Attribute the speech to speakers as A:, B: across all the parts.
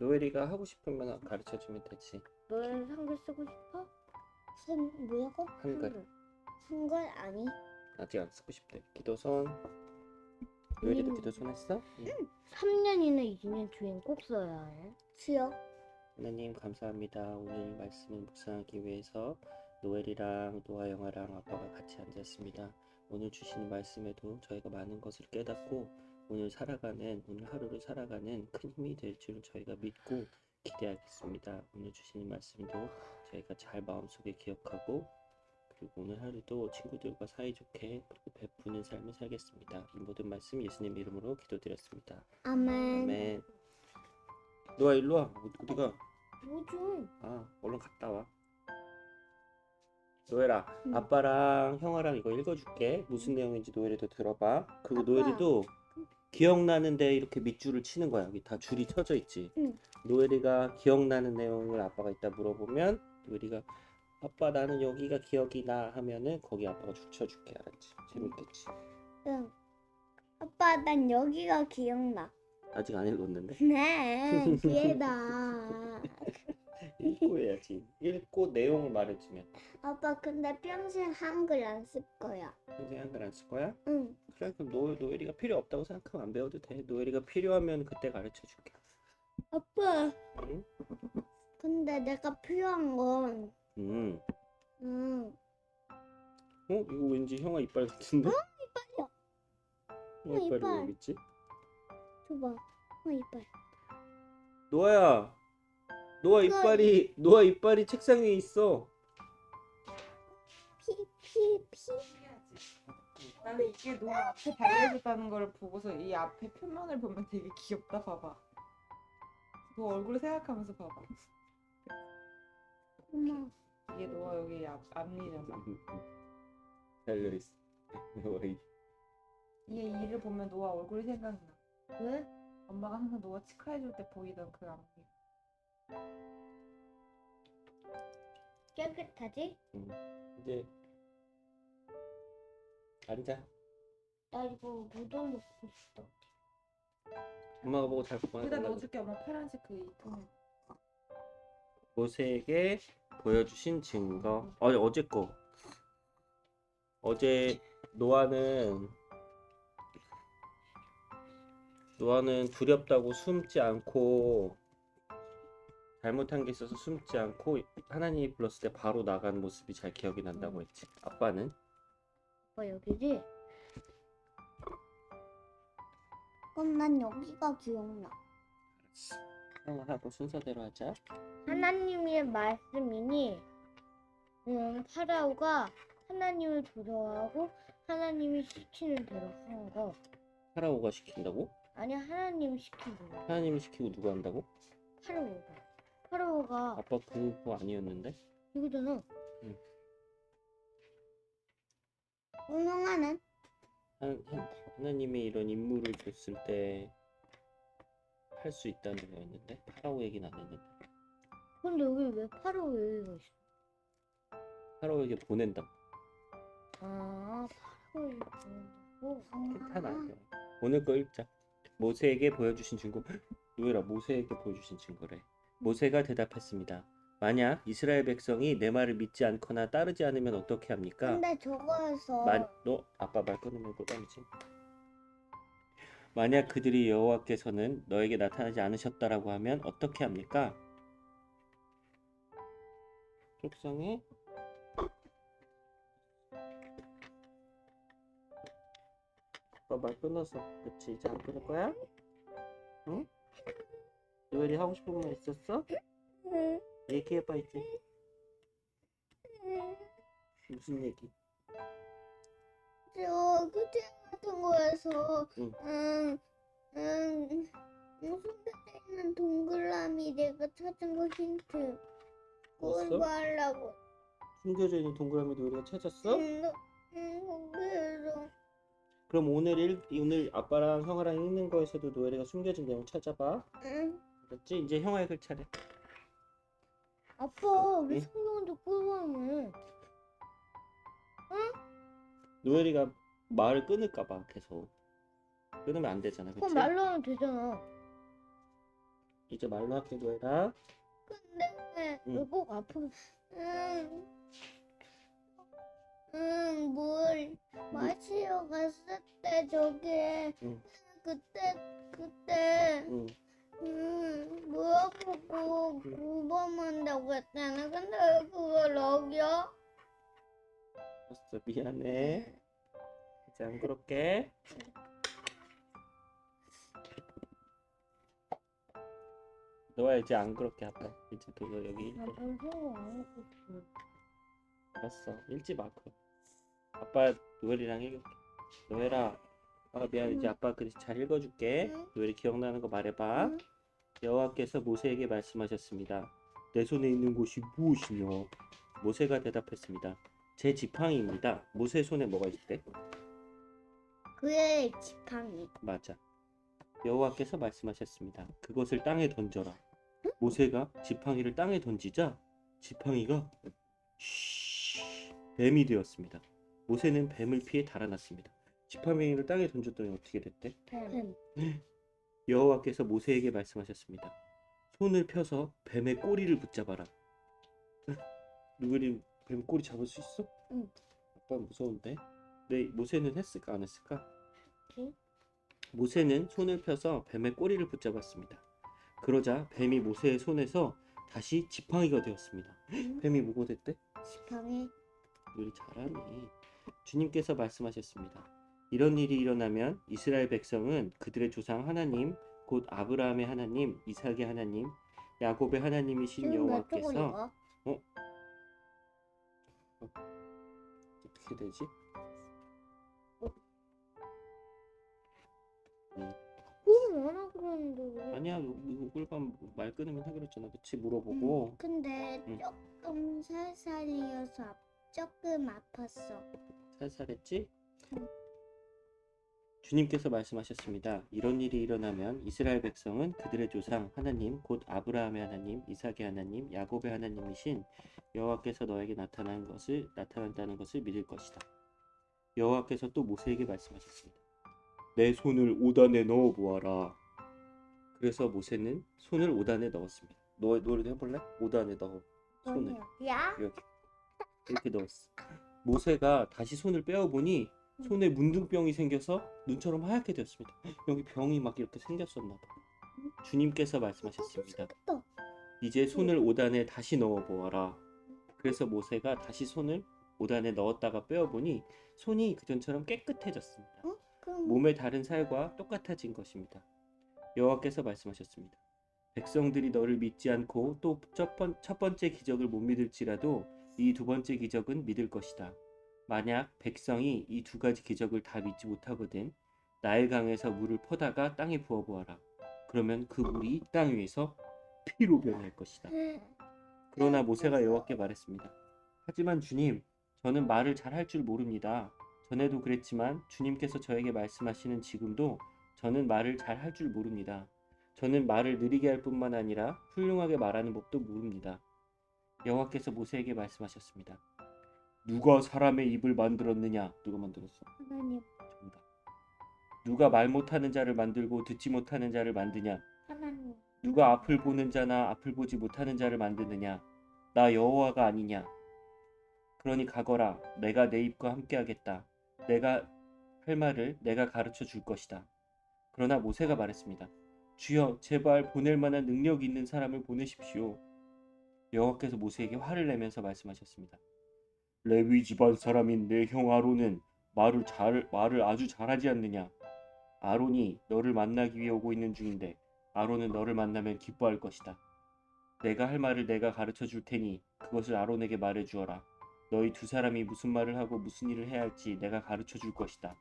A: 노엘이가 하고 싶으면 가르쳐 주면 되지.
B: 너는 한글 쓰고 싶어?
C: 선 뭐라고?
A: 한글.
C: 한글 아니.
A: 아직 안 쓰고 싶대. 기도선. 노엘이도
B: 음.
A: 기도선 했어? 응.
B: 3년이나 2년 뒤엔 꼭 써야 해.
C: 지요.
A: 하나님 감사합니다. 오늘 말씀을 묵상하기 위해서 노엘이랑 노아 영아랑 아빠가 같이 앉았습니다. 오늘 주시는 말씀에도 저희가 많은 것을 깨닫고 오늘 살아가는 오늘 하루를 살아가는 큰 힘이 될 줄 저희가 믿고 기대하겠습니다. 오늘 주시는 말씀도 저희가 잘 마음속에 기억하고 그리고 오늘 하루도 친구들과 사이좋게 그리고 베푸는 삶을 살겠습니다. 이 모든 말씀 예수님 이름으로 기도드렸습니다.
C: 아멘.
A: 아멘. 노아 일로 와. 어디가?
C: 뭐죠?
A: 아, 얼른 갔다 와. 노엘아,
C: 응.
A: 아빠랑 형아랑 이거 읽어줄게. 무슨 내용인지 노엘이도 들어봐. 그리고
C: 아빠.
A: 노엘이도 기억나는데 이렇게 밑줄을 치는 거야. 여기 다 줄이 쳐져 있지.
C: 응.
A: 노엘이가 기억나는 내용을 아빠가 이따 물어보면 노엘이가 아빠 나는 여기가 기억이 나 하면은 거기 아빠가 줄 쳐줄게. 알았지? 재밌겠지?
C: 응. 아빠 난 여기가 기억나.
A: 아직 안 읽었는데.
C: 네. 기회다.
A: 읽고 해야지. 읽고 내용을 말해주면.
C: 아빠 근데 평생 한글 안 쓸 거야.
A: 평생 한글 안 쓸 거야?
C: 응.
A: 그래 그럼 노, 노엘이가 필요 없다고 생각하면 안 배워도 돼 노엘이가 필요하면 그때 가르쳐 줄게
C: 아빠.
A: 응?
C: 근데 내가 필요한 건
A: 음.
C: 응.
A: 어? 이거 왠지 형아 이빨 같은데? 어?
C: 이빨이야.
A: 형 이빨이
C: 이빨.
A: 왜 여기 있지?
C: 줘봐. 어 이빨.
A: 노아야 노아 이빨이 노아 이빨이 책상 위에 있어.
C: 피 피 피.
D: 나는 이게 너무 앞에 달려있다는 걸 보고서 이 앞에 표면을 보면 되게 귀엽다 봐봐. 너 얼굴 생각하면서 봐봐.
C: 엄마.
D: 이게 너가 여기 앞, 앞니잖아.
A: 달려 있어. 노아 이.
D: 얘 이를 보면 노아 얼굴이 생각나.
B: 왜?
D: 엄마가 항상 노아 치과해줄 때 보이던 그 앞니
C: 깨끗하지?
A: 이제 앉아.
C: 나 이거 묻어 먹고 싶어.
A: 엄마가 보고 잘 보고
D: 여기다 넣어줄게 엄마. 파란색 그 이통에
A: 모세에게 보여주신 증거. 어, 어제 거. 어제 노아는 노아는 두렵다고 숨지 않고 잘못한 게 있어서 숨지 않고 하나님이 불렀을 때 바로 나간 모습이 잘 기억이 난다고 했지 아빠는
B: 아빠 여기지?
C: 그럼 난 여기가 기억나.
A: 하고 순서대로 하자
B: 하나님의 말씀이니 음, 파라오가 하나님을 두려워하고 하나님이 시키는 대로 한 거.
A: 파라오가 시킨다고?
B: 아니 하나님이 시킨 거.
A: 하나님이 시키고 누가 한다고?
B: 파라오가. 파라오가
A: 아빠 그거 아니었는데?
B: 이거잖아.
A: 한, 한, 하나님이 이런 임무를 줬을 때 할 수 있다는 거였는데? 파라오 얘기는 안 했는데.
B: 근데 여기 왜 파라오 여기가 있어?
A: 파라오에게 보낸다
B: 아 파라오 여기
A: 괜찮아. 오늘 거 읽자. 모세에게 보여주신 증거. 노예라? 모세에게 보여주신 증거래 모세가 대답했습니다 만약 이스라엘 백성이 내 말을 믿지 않거나 따르지 않으면 어떻게 합니까?
C: 근데 저거에서
A: 만, 너 아빠 말 끊으면 꼬담이지. 만약 그들이 여호와께서는 너에게 나타나지 않으셨다라고 하면 어떻게 합니까? 속상해? 아빠 말 끊었어. 그치? 이제 안 끊을 거야? 응? 노엘이 하고 싶은 말 있었어?
C: 응,
A: 얘기해봐 이제.
C: 응.
A: 무슨 얘기?
C: 저 그때 같은 거에서
A: 응.
C: 응, 응, 무슨 데에 있는 동그라미 내가 찾은 거 힌트 그걸? 말하려고
A: 숨겨져 있는 동그라미도 우리가 찾았어?
C: 응, 응, 그래서
A: 그럼 오늘 읽, 오늘 아빠랑 형아랑 읽는 거에서도 노엘이가 숨겨진 내용 찾아봐.
C: 응,
A: 알았지? 이제 형아 읽을 차례.
B: 아빠 왜
A: 응?
B: 성경도 꿀밤을
A: 노엘이가 말을 끊을까 봐 계속. 끊으면 안 되잖아,
B: 그럼
A: 그치?
B: 말로 하면 되잖아
A: 이제 말로 할게 노엘아.
C: 근데
A: 응.
B: 왜꼭 아픈
C: 응. 응, 물 마시러 갔을 때 저기
A: 응.
C: 그때 그때
A: 응.
C: 응, 물어보고
A: 응.
C: 구범한다고 했잖아. 근데 왜 그걸 어겨?
A: 알았어 미안해. 이제 안 그럴게. 너야 이제 안 그렇게 아빠. 이제 너 여기
B: 아픈 생각 안 있어.
A: 알았어. 읽지 마 그럼. 아빠 노엘이랑 읽을게. 노엘아. 아 미안 이제
C: 응.
A: 아빠 그잘 읽어줄게.
C: 응.
A: 노엘이 기억나는 거 말해봐.
C: 응.
A: 여호와께서 모세에게 말씀하셨습니다. 내 손에 있는 것이 무엇이며? 모세가 대답했습니다. 제 지팡이입니다. 모세 손에 뭐가 있대?
C: 그의 지팡이.
A: 맞아. 여호와께서 말씀하셨습니다. 그것을 땅에 던져라. 모세가 지팡이를 땅에 던지자 지팡이가 쉬 뱀이 되었습니다. 모세는 뱀을 피해 달아났습니다. 지팡이를 땅에 던졌더니 어떻게 됐대?
B: 뱀.
A: 여호와께서 모세에게 말씀하셨습니다. 손을 펴서 뱀의 꼬리를 붙잡아라. 누구리 뱀 꼬리 잡을 수 있어?
B: 응.
A: 아빠 무서운데. 네, 모세는 했을까 안 했을까?
B: 응.
A: 모세는 손을 펴서 뱀의 꼬리를 붙잡았습니다. 그러자 뱀이 모세의 손에서 다시 지팡이가 되었습니다. 뱀이 뭐가 됐대?
C: 지팡이.
A: 우리 잘하네. 주님께서 말씀하셨습니다. 이런 일이 일어나면 이스라엘 백성은 그들의 조상 하나님, 곧 아브라함의 하나님, 이삭의 하나님, 야곱의 하나님이신
C: 지금 몇
A: 여호와께서
C: 가?
A: 어떻게 되지?
B: 하고 그랬는데 왜?
A: 아니야, 우글밤 말 끊으면 하기로 했잖아. 그치? 물어보고.
C: 근데
A: 응.
C: 조금 살살이어서 아- 조금 아팠어.
A: 살살했지? 주님께서 말씀하셨습니다. 이런 일이 일어나면 이스라엘 백성은 그들의 조상 하나님 곧 아브라함의 하나님, 이삭의 하나님, 야곱의 하나님이신 여호와께서 너에게 나타난 것을 나타난다는 것을 믿을 것이다. 여호와께서 또 모세에게 말씀하셨습니다. 내 손을 오단에 넣어 보아라. 그래서 모세는 손을 오단에 넣었습니다. 너 노래도 해볼래? 오단에 넣어. 손을.
C: 야?
A: 이렇게 이렇게 넣었어. 모세가 다시 손을 빼어 보니 손에 문둥병이 생겨서 눈처럼 하얗게 되었습니다. 여기 병이 막 이렇게 생겼었나 봐. 주님께서 말씀하셨습니다.
C: 또.
A: 이제 손을 오단에 다시 넣어 보아라. 그래서 모세가 다시 손을 오단에 넣었다가 빼어 보니 손이 그전처럼 깨끗해졌습니다.
C: 어?
A: 몸의 다른 살과 똑같아진 것입니다. 여호와께서 말씀하셨습니다. 백성들이 너를 믿지 않고 또 첫 번째 기적을 못 믿을지라도 이 두 번째 기적은 믿을 것이다. 만약 백성이 이 두 가지 기적을 다 믿지 못하거든 나일강에서 물을 퍼다가 땅에 부어 보아라. 그러면 그 물이 땅 위에서 피로 변할 것이다. 그러나 모세가 여호와께 말했습니다. 하지만 주님, 저는 말을 잘 할 줄 모릅니다. 전에도 그랬지만 주님께서 저에게 말씀하시는 지금도 저는 말을 잘 할 줄 모릅니다. 저는 말을 느리게 할 뿐만 아니라 훌륭하게 말하는 법도 모릅니다. 여호와께서 모세에게 말씀하셨습니다. 누가 사람의 입을 만들었느냐? 누가 만들었어?
C: 하나님,
A: 정답. 누가 말 못하는 자를 만들고 듣지 못하는 자를 만드냐?
C: 하나님.
A: 누가 앞을 보는 자나 앞을 보지 못하는 자를 만드느냐? 나 여호와가 아니냐? 그러니 가거라. 내가 내 입과 함께하겠다. 내가 할 말을 내가 가르쳐 줄 것이다. 그러나 모세가 말했습니다. 주여, 제발 보낼 만한 능력 있는 사람을 보내십시오. 여호와께서 모세에게 화를 내면서 말씀하셨습니다. 레위 집안 사람인 내 형 아론은 말을 잘 말을 아주 잘하지 않느냐? 아론이 너를 만나기 위해 오고 있는 중인데 아론은 너를 만나면 기뻐할 것이다. 내가 할 말을 내가 가르쳐 줄 테니 그것을 아론에게 말해 주어라. 너희 두 사람이 무슨 말을 하고 무슨 일을 해야 할지 내가 가르쳐 줄 것이다.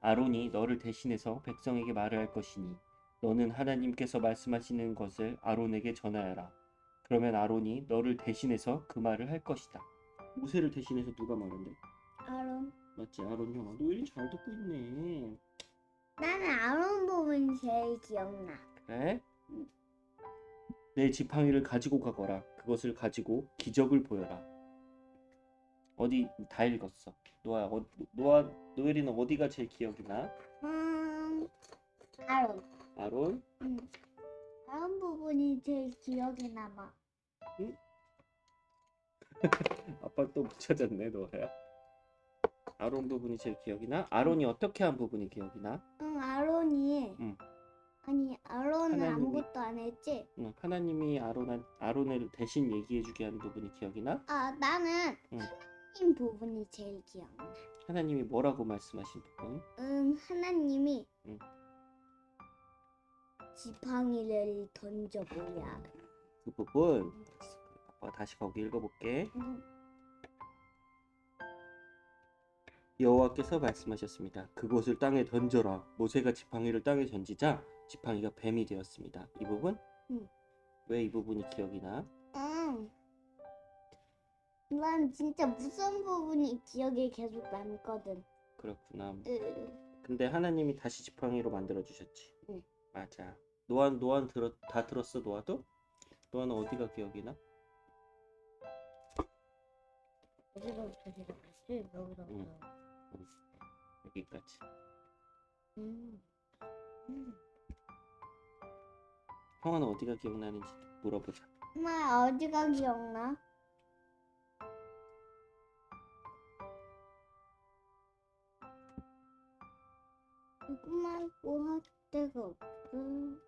A: 아론이 너를 대신해서 백성에게 말을 할 것이니 너는 하나님께서 말씀하시는 것을 아론에게 전하여라. 그러면 아론이 너를 대신해서 그 말을 할 것이다. 모세를 대신해서 누가 말한대?
C: 아론.
A: 맞지 아론 형아. 너왜잘 듣고 있네.
C: 나는 아론 부분 제일 기억나.
A: 그래? 내 지팡이를 가지고 가거라. 그것을 가지고 기적을 보여라. 어디 다 읽었어. 노아, 어, 노아, 노엘이는 어디가 제일 기억이 나?
C: 음, 아론.
A: 아론
C: 응. 다음 부분이 제일 기억에 남아.
A: 아빠 또 못 찾았네 노아야 아론 부분이 제일 기억이 나? 아론이 어떻게 한 부분이 기억이 나?
C: 응, 아론이.
A: 응.
C: 아니, 아론은
A: 하나님이-
C: 아무것도 안 했지?
A: 응, 하나님이 아론 아론을 대신 얘기해주게 하는 부분이 기억이 나?
C: 아, 나는
A: 응.
C: 하나님 부분이 제일 기억나.
A: 하나님이 뭐라고 말씀하신 부분?
C: 응, 하나님이
A: 응.
C: 지팡이를 던져보야.
A: 그 부분 아빠가 다시 거기 읽어볼게
C: 응.
A: 여호와께서 말씀하셨습니다. 그곳을 땅에 던져라. 모세가 지팡이를 땅에 던지자 지팡이가 뱀이 되었습니다. 이 부분?
C: 응.
A: 왜 이 부분이 기억이 나?
C: 응. 난 진짜 무서운 부분이 기억에 계속 남거든.
A: 그렇구나.
C: 으,
A: 근데 하나님이 다시 지팡이로 만들어 주셨지.
C: 응.
A: 맞아. 노아 노아 들었 다 들었어 노아도? 노아는 어디가 기억이 나?
B: 어디서부터 시작했지? 여기서부터.
A: 응. 여기까지.
B: 음. 음.
A: 형아는 어디가 기억나는지 물어보자.
C: 엄마 어디가 기억나? 이거 말고 할 데가 없어.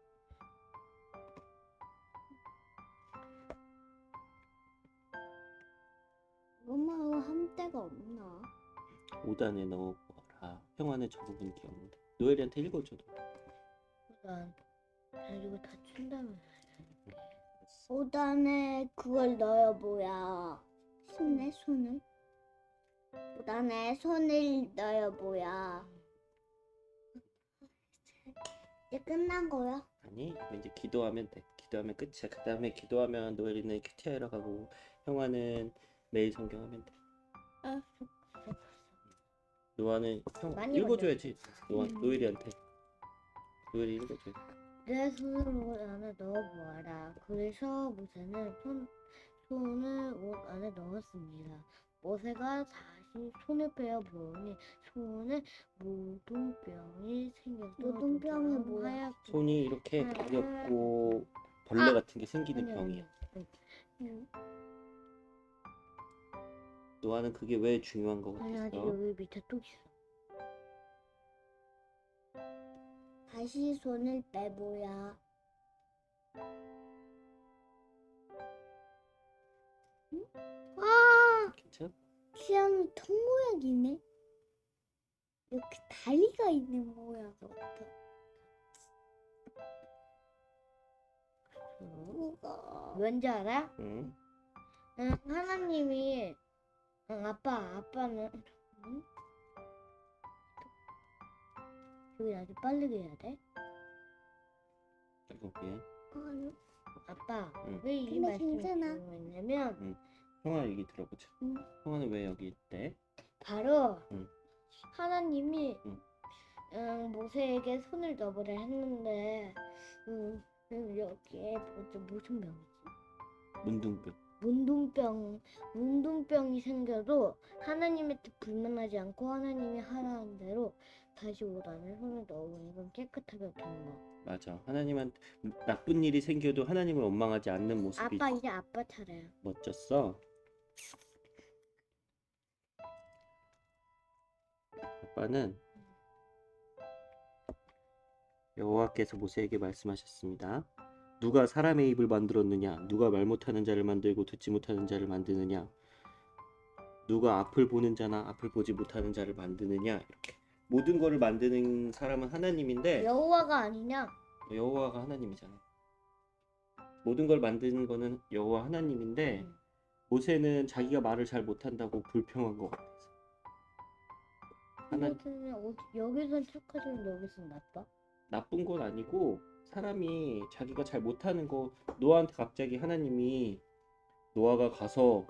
C: 이거 말고 한 데가 없나?
A: 5단에 넣어보라. 형아는 저 부분 기억난다. 노엘이한테 읽어줘도.
B: 난 가지고 다 춘다면
A: 알았어.
C: 5단에 그걸 넣어보야. 손에 손을. 5단에 손을 넣어보야. 이제 끝난 거야?
A: 아니 이거 이제 기도하면 돼. 기도하면 끝이야. 그 다음에 기도하면 노엘이는 큐티하러 가고 형아는 매일 성경 하면 돼.
C: 아,
A: 노아는 형
B: 많이
A: 읽어줘야지. 노아
C: 음.
A: 노엘이한테. 노엘이 읽어줘.
B: 내 손을 옷 안에 넣어보아라. 그래서 모세는 손, 손을 옷 안에 넣었습니다. 모세가 다시 손을 빼어 보니 손에 모둠병이 생겨서
C: 모둠병이
B: 눈처럼
C: 뭐야?
B: 하얗고
A: 손이 이렇게
B: 아.
A: 가렵고 벌레
C: 아.
A: 같은 게 생기는
B: 아니,
A: 병이야.
B: 아니,
C: 응.
A: 노아는 그게 왜 중요한 거
B: 아니 아직
A: 같았어?
B: 여기 밑에 또 있어.
C: 다시 손을 빼보야. 응? 아,
A: 괜찮아?
C: 통 모양이네. 이렇게 다리가 있는 모양 같아.
B: 왠지 알아?
A: 응.
B: 응, 하나님이 응, 아빠 아빠는 응? 여기 아주 빠르게 해야 돼?
C: 아유,
B: 아빠
A: 응.
B: 왜 이
C: 근데
B: 말씀을
C: 괜찮아.
B: 드리고 있냐면
A: 형아 얘기 들어보자.
C: 응.
A: 형아는 왜 여기 있대?
B: 바로
A: 응.
B: 하나님이
A: 응.
B: 응, 모세에게 손을 넣으라 했는데 응, 응, 여기에 뭐지 무슨 병이지?
A: 문둥병.
B: 문둥병 문둥병이 생겨도 하나님한테 불만하지 않고 하나님이 하라는 대로 다시 옷 안에 손을 넣으니까 깨끗하게 되는 거.
A: 맞아. 하나님한테 나쁜 일이 생겨도 하나님을 원망하지 않는 모습이
B: 아빠 이제 아빠 차례야.
A: 멋졌어. 아빠는 여호와께서 모세에게 말씀하셨습니다. 누가 사람의 입을 만들었느냐? 누가 말 못하는 자를 만들고 듣지 못하는 자를 만드느냐? 누가 앞을 보는 자나 앞을 보지 못하는 자를 만드느냐? 이렇게 모든 것을 만드는 사람은 하나님인데
B: 여호와가 아니냐?
A: 여호와가 하나님이잖아. 모든 걸 만드는 거는 여호와 하나님인데
B: 음.
A: 모세는 자기가 말을 잘 못한다고 불평한 것 같아서. 하나
B: 어디 여기선 착하지만 여기선 나빠?
A: 나쁜 건 아니고 사람이 자기가 잘 못하는 거 노아한테 갑자기 하나님이 노아가 가서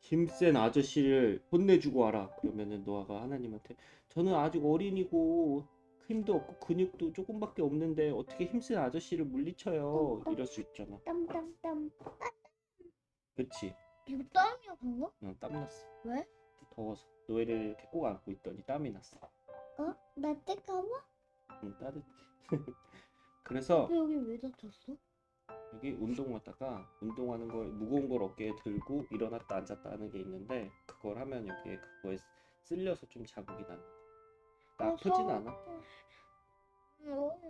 A: 힘센 아저씨를 혼내주고 와라 그러면은 노아가 하나님한테 저는 아직 어린이고 힘도 없고 근육도 조금밖에 없는데 어떻게 힘센 아저씨를 물리쳐요 이럴 수 있잖아
C: 땀땀땀.
A: 그렇지
B: 이거 땀이야 방금?
A: 응, 땀 났어
B: 왜?
A: 더워서 노예를 이렇게 꼭 안고 있더니 땀이 났어
C: 어? 나 때까봐?
A: 응 따뜻해 그래서
B: 아빠 여기 왜 다쳤어?
A: 여기 운동하다가 운동하는 걸 무거운 걸 어깨에 들고 일어났다 앉았다 하는 게 있는데 그걸 하면 여기에 그거에 쓸려서 좀 자국이 거야.
B: 어,
A: 아프진
B: 서-
A: 않아?
C: 어,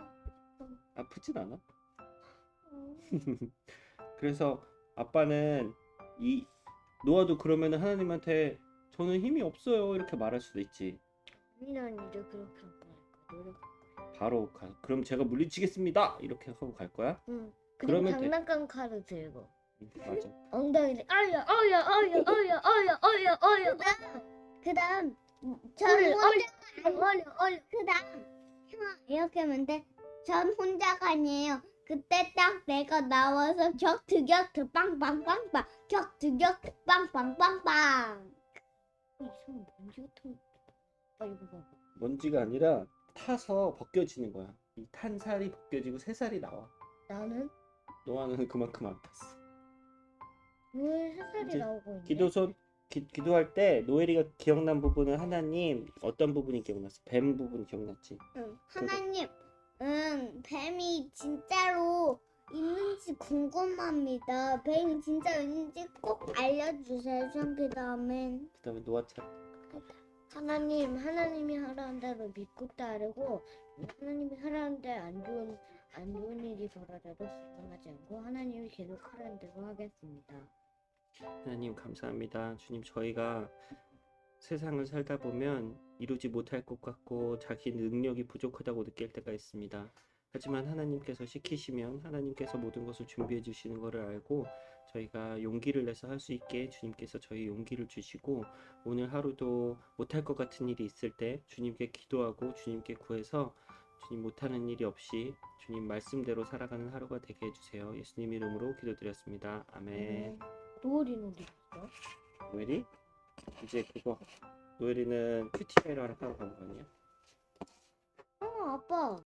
A: 아프진 않아?
C: 어.
A: 그래서 아빠는 이 노아도 그러면은 하나님한테 저는 힘이 없어요 이렇게 말할 수도 있지.
B: 아니란 이제 그렇게 안 말할 거야. 노력.
A: 바로 가. 그럼 제가 물리치겠습니다 이렇게 하고 갈 거야?
B: 응. 그리고
A: 그러면 돼.
B: 장난감 칼을 들고
A: 응, 맞아.
B: 엉덩이를 아야 아야 아야 아야 아야 아야 아야
C: 그다음 전 혼자
B: 얼려 얼려
C: 그다음 형 이렇게 하면 돼. 전 혼자가 아니에요. 그때 딱 내가 나와서 격투 격투 빵빵빵빵 격투 격투 빵빵빵빵
B: 이상한 먼지 같은 거. 이거 봐봐.
A: 먼지가 아니라 타서 벗겨지는 거야. 이 탄 살이 벗겨지고 새 살이 나와.
B: 나는
A: 노아는 그만큼 안 탔어.
B: 왜 새살이
A: 이제
B: 나오고 있네?
A: 기도선 기, 기도할 때 노엘이가 기억난 부분은 하나님 어떤 부분이 기억났어? 뱀 부분 기억났지?
C: 응. 하나님 음 뱀이 진짜로 있는지 궁금합니다. 뱀이 진짜 있는지 꼭 알려주세요. 전 그다음엔
A: 그다음에 노아처럼
B: 하나님 하나님이 하라는 대로 믿고 따르고 하나님이 하라는 대로 안 좋은 안 좋은 일이 벌어져도 불안하지 않고 하나님이 계속 하라는 대로 하겠습니다.
A: 하나님 감사합니다. 주님 저희가 세상을 살다 보면 이루지 못할 것 같고 자기 능력이 부족하다고 느낄 때가 있습니다. 하지만 하나님께서 시키시면 하나님께서 모든 것을 준비해 주시는 것을 알고 저희가 용기를 내서 할 수 있게 주님께서 저희 용기를 주시고 오늘 하루도 못할 것 같은 일이 있을 때 주님께 기도하고 주님께 구해서 주님 못하는 일이 없이 주님 말씀대로 살아가는 하루가 되게 해주세요. 예수님 이름으로 기도드렸습니다. 아멘.
B: 노을이는 어디 있어?
A: 노엘이 이제 그거 노엘이는 큐티베러 하러 가는 거 아니야?
B: 어 아빠